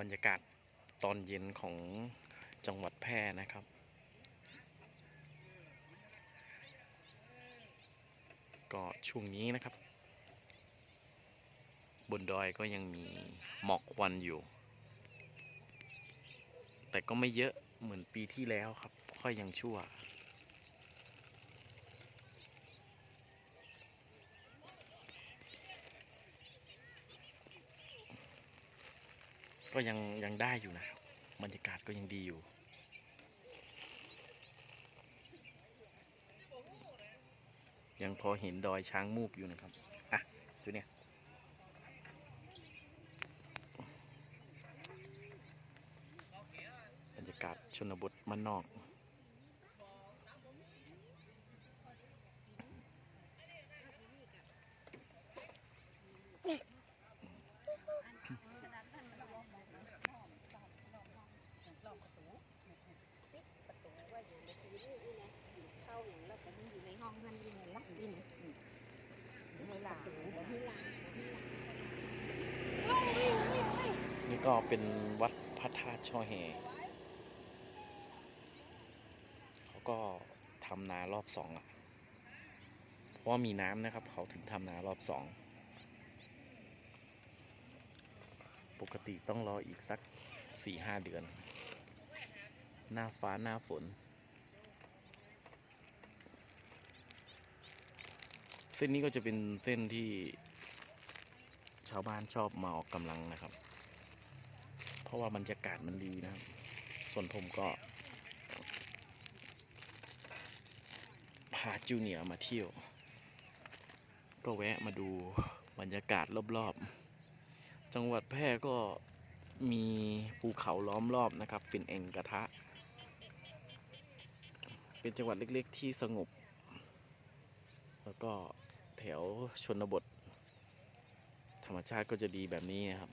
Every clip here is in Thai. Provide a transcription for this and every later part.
บรรยากาศตอนเย็นของจังหวัดแพร่นะครับ ก็ช่วงนี้นะครับ บนดอยก็ยังมีหมอกควันอยู่ แต่ก็ไม่เยอะเหมือนปีที่แล้วครับ ค่อยยังชั่ว ก็ยังยังได้อยู่นะครับ บรรยากาศก็ยังดีอยู่ ยังพอเห็นดอยช้างมูบอยู่นะครับ อะดูเนี่ยบรรยากาศชนบทมันนอก เข้าอย่างแล้วก็อยู่ในห้องนั่นอยู่ในลักดินในหลาในหลานี่ก็เป็นวัดพระธาตุช่อแหเขาก็ทำนารอบสองอะ เพราะมีน้ำนะครับ เขาถึงทำนารอบสอง ปกติต้องรออีกสักสี่ห้าเดือน หน้าฟ้าหน้าฝน ส้นนี้ก็จะเป็นเส้นที่ชาวบ้านชอบมาออกกำลังนะครับ เพราะว่าบรรยากาศมันดีนะครับ ส่วนผมก็พาจูเนียมาเที่ยว ก็แวะมาดูบรรยากาศรอบๆ จังหวัดแพร่ก็มีภูเขาล้อมรอบนะครับ เป็นเองกระทะ เป็นจังหวัดเล็กๆที่สงบ แล้วก็ แถวชนบท ธรรมชาติก็จะดีแบบนี้นะครับ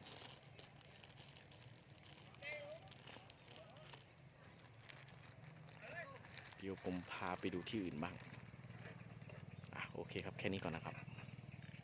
เดี๋ยวผมพาไปดูที่อื่นบ้าง อะโอเคครับ แค่นี้ก่อนนะครับ